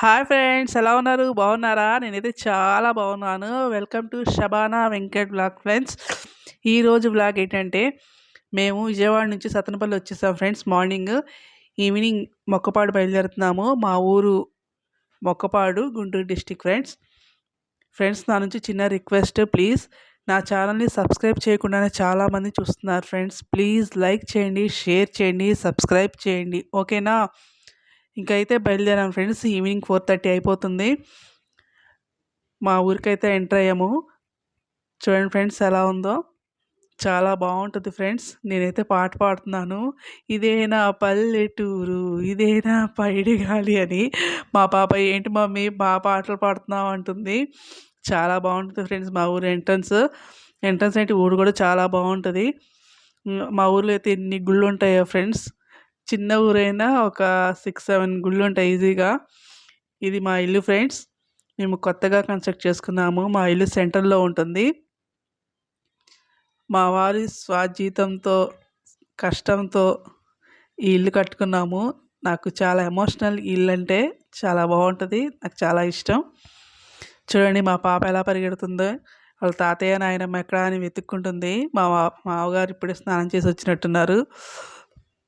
Hi friends ఎలా ఉన్నారు? బాగున్నారా? నేనైతే చాలా బాగున్నాను. Welcome to Shabana Venkat blog friends. ఈరోజు బ్లాగ్ ఏంటంటే మేము విజయవాడ నుంచి సతనపల్లి వచ్చేసాం ఫ్రెండ్స్ మార్నింగ్. ఈవినింగ్ మొక్కపాడు బయలుదేరుతున్నాము. మా ఊరు Mokkapadu Guntur district friends. Friends నా నుంచి చిన్న రిక్వెస్ట్ ప్లీజ్. నా ఛానల్ని సబ్స్క్రైబ్ చేయకుండానే చాలామంది చూస్తున్నారు ఫ్రెండ్స్. ప్లీజ్ లైక్ చేయండి షేర్ చేయండి సబ్స్క్రైబ్ చేయండి. ఓకేనా? ఇంకైతే బయలుదేరాం ఫ్రెండ్స్. ఈవినింగ్ ఫోర్ థర్టీ అయిపోతుంది. మా ఊరికైతే ఎంటర్ అయ్యాము. చూడండి ఫ్రెండ్స్ ఎలా ఉందో. చాలా బాగుంటుంది ఫ్రెండ్స్. నేనైతే పాట పాడుతున్నాను. ఇదేనా పల్లెటూరు ఇదేనా పైడి గాలి అని మా పాప ఏంటి మమ్మీ బాగా పాటలు పాడుతున్నావు అంటుంది. చాలా బాగుంటుంది ఫ్రెండ్స్ మా ఊరు ఎంట్రన్స్. ఎంట్రన్స్ అంటే ఊరు కూడా చాలా బాగుంటుంది. మా ఊర్లో అయితే ఎన్ని గుళ్ళు ఉంటాయో ఫ్రెండ్స్. చిన్న ఊరైనా ఒక సిక్స్ సెవెన్ గుళ్ళు ఉంటాయి ఈజీగా. ఇది మా ఇల్లు ఫ్రెండ్స్. మేము కొత్తగా కన్స్ట్రక్ట్ చేసుకున్నాము. మా ఇల్లు సెంటర్లో ఉంటుంది. మా వారి స్వాజీతంతో కష్టంతో ఈ ఇల్లు కట్టుకున్నాము. నాకు చాలా ఎమోషనల్ ఇల్లు అంటే చాలా బాగుంటుంది. నాకు చాలా ఇష్టం. చూడండి మా పాప ఎలా పరిగెడుతుందో. వాళ్ళ తాతయ్య నాయనమ్మ ఎక్కడ అని వెతుక్కుంటుంది. మా మామగారు ఇప్పుడే స్నానం చేసి వచ్చినట్టున్నారు.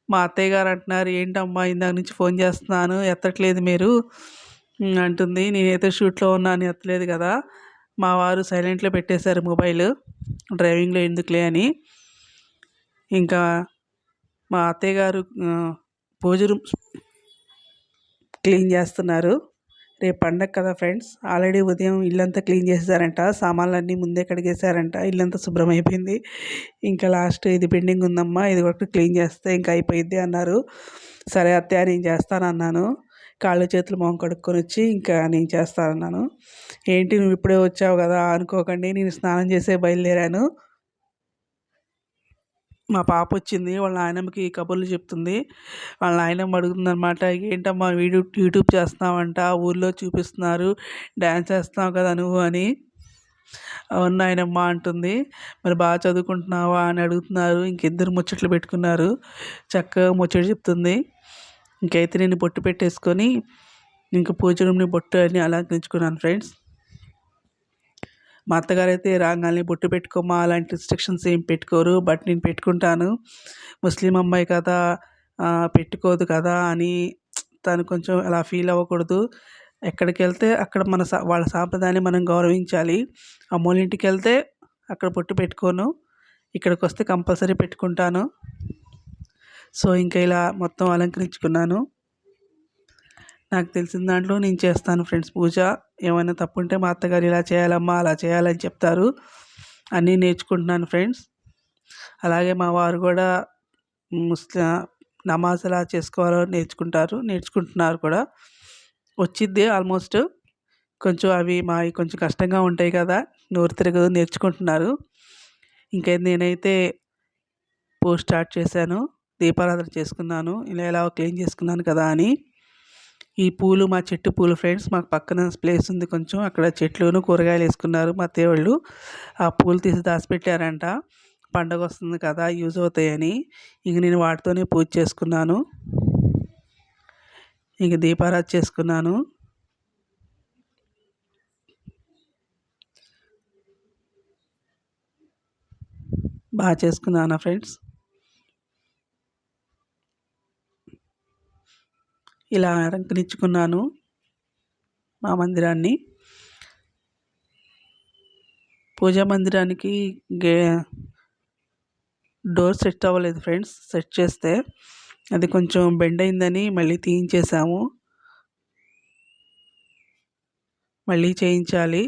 మా అత్తయ్య గారు అంటున్నారు ఏంటమ్మా ఇందాక నుంచి ఫోన్ చేస్తున్నాను ఎత్తట్లేదు మీరు. అంటుంది నేనైతే షూట్లో ఉన్నాను ఎత్తలేదు కదా మా వారు సైలెంట్లో పెట్టేశారు మొబైల్ డ్రైవింగ్లో ఎందుకులే అని. ఇంకా మా అత్తయ్య గారు పూజ రూమ్ క్లీన్ చేస్తున్నారు. రేపు పండగ కదా ఫ్రెండ్స్. ఆల్రెడీ ఉదయం ఇల్లంతా క్లీన్ చేసేసారంట. సామాన్లన్నీ ముందే కడిగేశారంట ఇల్లంతా శుభ్రం అయిపోయింది. ఇంకా లాస్ట్ ఇది పెండింగ్ ఉందమ్మా. ఇది ఒకటి క్లీన్ చేస్తే ఇంకా అయిపోయింది అన్నారు. సరే అత్తయ్య నేను చేస్తానన్నాను. కాళ్ళు చేతులు మొహం కడుక్కొని వచ్చి ఇంకా నేను చేస్తానన్నాను. ఏంటి నువ్వు ఇప్పుడే వచ్చావు కదా? అనుకోకండి. నేను స్నానం చేసే బయలుదేరాను. మా పాప వచ్చింది వాళ్ళ నాయనమ్మకి కబుర్లు చెప్తుంది. వాళ్ళ నాయనమ్మ అడుగుతుంది అనమాట ఏంటమ్మా వీడియో యూట్యూబ్ చేస్తున్నావంట ఊర్లో చూపిస్తున్నారు డ్యాన్స్ చేస్తున్నావు కదా నువ్వు అని. అవును నాయనమ్మ అంటుంది. మరి బాగా చదువుకుంటున్నావా అని అడుగుతున్నారు. ఇంకిద్దరు ముచ్చట్లు పెట్టుకున్నారు. చక్కగా ముచ్చట చెప్తుంది. ఇంకైతే నేను బొట్టు పెట్టేసుకొని ఇంక పూజ రూమ్ని బొట్టు అని అలంకరించుకున్నాను ఫ్రెండ్స్. మా అత్తగారు అయితే రాగానే బొట్టు పెట్టుకోమా అలాంటి రిస్ట్రిక్షన్స్ ఏం పెట్టుకోరు బట్ నేను పెట్టుకుంటాను. ముస్లిం అమ్మాయి కదా పెట్టుకోదు కదా అని తను కొంచెం అలా ఫీల్ అవ్వకూడదు. ఎక్కడికి వెళ్తే అక్కడ మన సా వాళ్ళ సాంప్రదాయాన్ని మనం గౌరవించాలి. అమ్మోళ్ళింటికి వెళ్తే అక్కడ బొట్టు పెట్టుకోను. ఇక్కడికి వస్తే కంపల్సరీ పెట్టుకుంటాను. సో ఇంకా ఇలా మొత్తం అలంకరించుకున్నాను. నాకు తెలిసిన దాంట్లో నేను చేస్తాను ఫ్రెండ్స్. పూజ ఏమైనా తప్పుంటే మా అత్తగారు ఇలా చేయాలమ్మా అలా చేయాలని చెప్తారు. అన్నీ నేర్చుకుంటున్నాను ఫ్రెండ్స్. అలాగే మా వారు కూడా ముస్లిం నమాజ్ ఎలా చేసుకోవాలో నేర్చుకుంటారు నేర్చుకుంటున్నారు కూడా. వచ్చిద్ది ఆల్మోస్ట్. కొంచెం అవి మా కొంచెం కష్టంగా ఉంటాయి కదా నోరు తిరగదు నేర్చుకుంటున్నారు. ఇంకా నేనైతే పోస్ట్ స్టార్ట్ చేశాను దీపారాధన చేసుకున్నాను ఇలా ఎలా క్లీన్ చేసుకున్నాను కదా అని. ఈ పూలు మా చెట్టు పూలు ఫ్రెండ్స్ మాకు పక్కన ప్లేస్ ఉంది కొంచెం. అక్కడ చెట్లును కూరగాయలు వేసుకున్నారు మా తేవాళ్ళు ఆ పూలు తీసి దాచిపెట్టారంట. పండగ వస్తుంది కదా యూజ్ అవుతాయని. ఇంక నేను వాటితోనే పూజ చేసుకున్నాను. ఇంక దీపారాధ చేసుకున్నాను. బాగా చేసుకున్నాను ఫ్రెండ్స్ ఇలా అలంకరించుకున్నాను మా మందిరాన్ని. పూజా మందిరానికి గే డోర్ సెట్ అవ్వలేదు ఫ్రెండ్స్ సెట్ చేస్తే. అది కొంచెం బెండ్ అయిందని మళ్ళీ తీయించేసాము. మళ్ళీ చేయించాలి.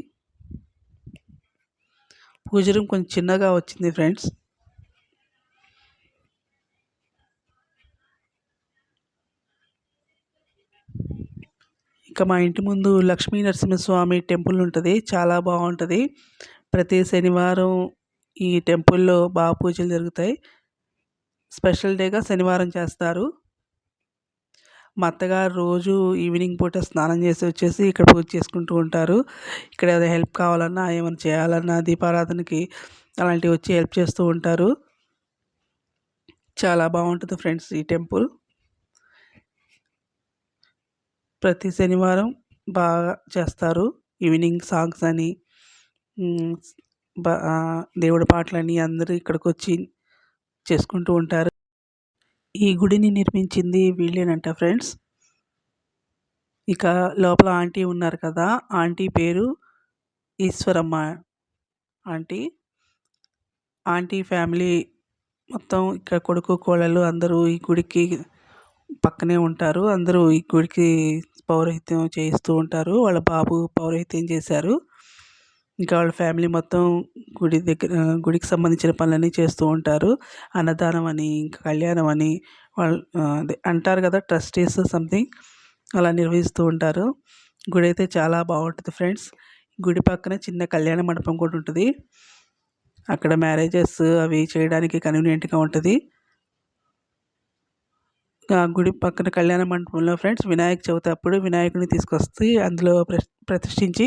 పూజ రూమ్ కొంచెం చిన్నగా వచ్చింది ఫ్రెండ్స్. ఇంకా మా ఇంటి ముందు లక్ష్మీ నరసింహస్వామి టెంపుల్ ఉంటుంది. చాలా బాగుంటుంది. ప్రతి శనివారం ఈ టెంపుల్లో బాగా పూజలు జరుగుతాయి. స్పెషల్ డేగా శనివారం చేస్తారు. మా అత్తగారు రోజు ఈవినింగ్ పూట స్నానం చేసి వచ్చేసి ఇక్కడ పూజ చేసుకుంటూ ఉంటారు. ఇక్కడ ఏదైనా హెల్ప్ కావాలన్నా ఏమైనా చేయాలన్నా దీపారాధనకి అలాంటివి వచ్చి హెల్ప్ చేస్తూ ఉంటారు. చాలా బాగుంటుంది ఫ్రెండ్స్ ఈ టెంపుల్. ప్రతి శనివారం బాగా చేస్తారు. ఈవినింగ్ సాంగ్స్ అని దేవుడి పాటలని అందరూ ఇక్కడికి వచ్చి చేసుకుంటూ ఉంటారు. ఈ గుడిని నిర్మించింది వీళ్ళేనంట ఫ్రెండ్స్. ఇక లోపల ఆంటీ ఉన్నారు కదా ఆంటీ పేరు ఈశ్వరమ్మ ఆంటీ. ఆంటీ ఫ్యామిలీ మొత్తం ఇక్కడ కొడుకు కోడలు అందరూ ఈ గుడికి పక్కనే ఉంటారు. అందరూ ఈ గుడికి పౌరహిత్యం చేయిస్తూ ఉంటారు. వాళ్ళ బాబు పౌరహిత్యం చేశారు. ఇంకా వాళ్ళ ఫ్యామిలీ మొత్తం గుడి దగ్గర గుడికి సంబంధించిన పనులన్నీ చేస్తూ ఉంటారు. అన్నదానం అని ఇంకా కళ్యాణం అని వాళ్ళు అదే అంటారు కదా ట్రస్టీస్ సంథింగ్ అలా నిర్వహిస్తూ ఉంటారు. గుడి అయితే చాలా బాగుంటుంది ఫ్రెండ్స్. గుడి పక్కన చిన్న కళ్యాణ మండపం కూడా ఉంటుంది. అక్కడ మ్యారేజెస్ అవి చేయడానికి కన్వీనియంట్గా ఉంటుంది. గుడి పక్కన కళ్యాణ మండపంలో ఫ్రెండ్స్ వినాయక చవితి అప్పుడు వినాయకుడిని తీసుకొస్తే అందులో ప్రతిష్ఠించి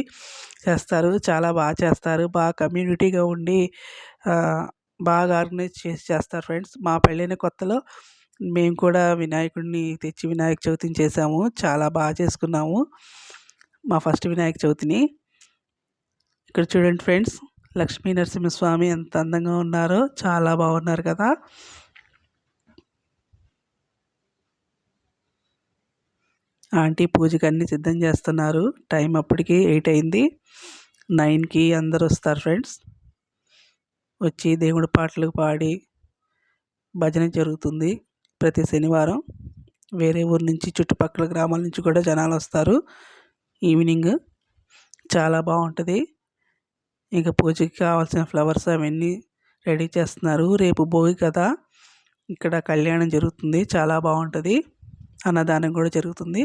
చేస్తారు. చాలా బాగా చేస్తారు. బాగా కమ్యూనిటీగా ఉండి బాగా ఆర్గనైజ్ చేసి చేస్తారు ఫ్రెండ్స్. మా పెళ్ళైన కొత్తలో మేము కూడా వినాయకుడిని తెచ్చి వినాయక చవితిని చేసాము. చాలా బాగా చేసుకున్నాము మా ఫస్ట్ వినాయక చవితిని. ఇక్కడ చూడండి ఫ్రెండ్స్ లక్ష్మీ నరసింహస్వామి ఎంత అందంగా ఉన్నారో చాలా బాగున్నారు కదా. ఆంటీ పూజకి అన్నీ సిద్ధం చేస్తున్నారు. టైం అప్పటికి ఎయిట్ అయింది. నైన్కి అందరు వస్తారు ఫ్రెండ్స్. వచ్చి దేవుడి పాటలు పాడి భజన జరుగుతుంది ప్రతి శనివారం. వేరే ఊరు నుంచి చుట్టుపక్కల గ్రామాల నుంచి కూడా జనాలు వస్తారు. ఈవినింగ్ చాలా బాగుంటుంది. ఇంకా పూజకి కావాల్సిన ఫ్లవర్స్ అవన్నీ రెడీ చేస్తున్నారు. రేపు భోగి కదా. ఇక్కడ కళ్యాణం జరుగుతుంది. చాలా బాగుంటుంది. అన్నదానం కూడా జరుగుతుంది.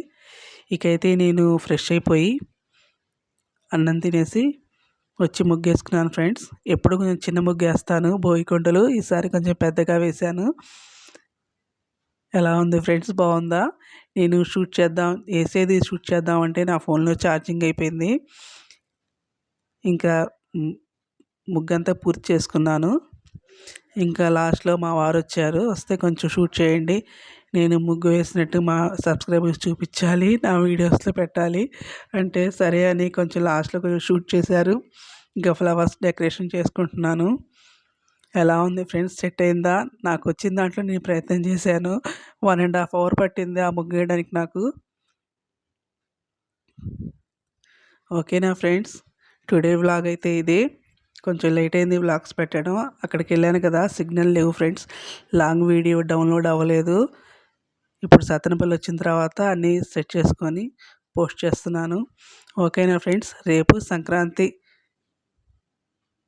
ఇకైతే నేను ఫ్రెష్ అయిపోయి అన్నం తినేసి వచ్చి ముగ్గేసుకున్నాను ఫ్రెండ్స్. ఎప్పుడు కొంచెం చిన్న ముగ్గు వేస్తాను. కొండలు ఈసారి కొంచెం పెద్దగా వేశాను. ఎలా ఉంది ఫ్రెండ్స్? బాగుందా? నేను షూట్ చేద్దాం వేసేది షూట్ చేద్దాం అంటే నా ఫోన్లో ఛార్జింగ్ అయిపోయింది. ఇంకా ముగ్గంతా పూర్తి చేసుకున్నాను. ఇంకా లాస్ట్లో మా వారు వచ్చారు. వస్తే కొంచెం షూట్ చేయండి. నేను ముగ్గు వేసినట్టు మా సబ్స్క్రైబర్స్ చూపించాలి నా వీడియోస్లో పెట్టాలి. అంటే సరే అని కొంచెం లాస్ట్లో కొంచెం షూట్ చేశారు. ఇంకా ఫ్లవర్స్ డెకరేషన్ చేసుకుంటున్నాను. ఎలా ఉంది ఫ్రెండ్స్? సెట్ అయిందా? నాకు వచ్చిన దాంట్లో నేను ప్రయత్నం చేశాను. వన్ అండ్ హాఫ్ అవర్ పట్టింది ఆ ముగ్గు వేయడానికి నాకు. ఓకేనా ఫ్రెండ్స్? టుడే వ్లాగ్ అయితే ఇది. కొంచెం లేట్ అయింది వ్లాగ్స్ పెట్టడం. అక్కడికి వెళ్ళాను కదా సిగ్నల్ లేవు ఫ్రెండ్స్. లాంగ్ వీడియో డౌన్లోడ్ అవ్వలేదు. ఇప్పుడు సత్తెనపల్లి వచ్చిన తర్వాత అన్నీ సెట్ చేసుకొని పోస్ట్ చేస్తున్నాను. ఓకేనా ఫ్రెండ్స్? రేపు సంక్రాంతి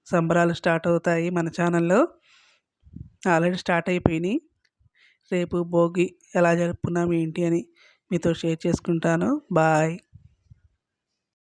సంబరాలు స్టార్ట్ అవుతాయి మన ఛానల్లో. ఆల్రెడీ స్టార్ట్ అయిపోయినాయి. రేపు భోగి ఎలా జరుపుకున్నాం ఏంటి అని మీతో షేర్ చేసుకుంటాను. బాయ్.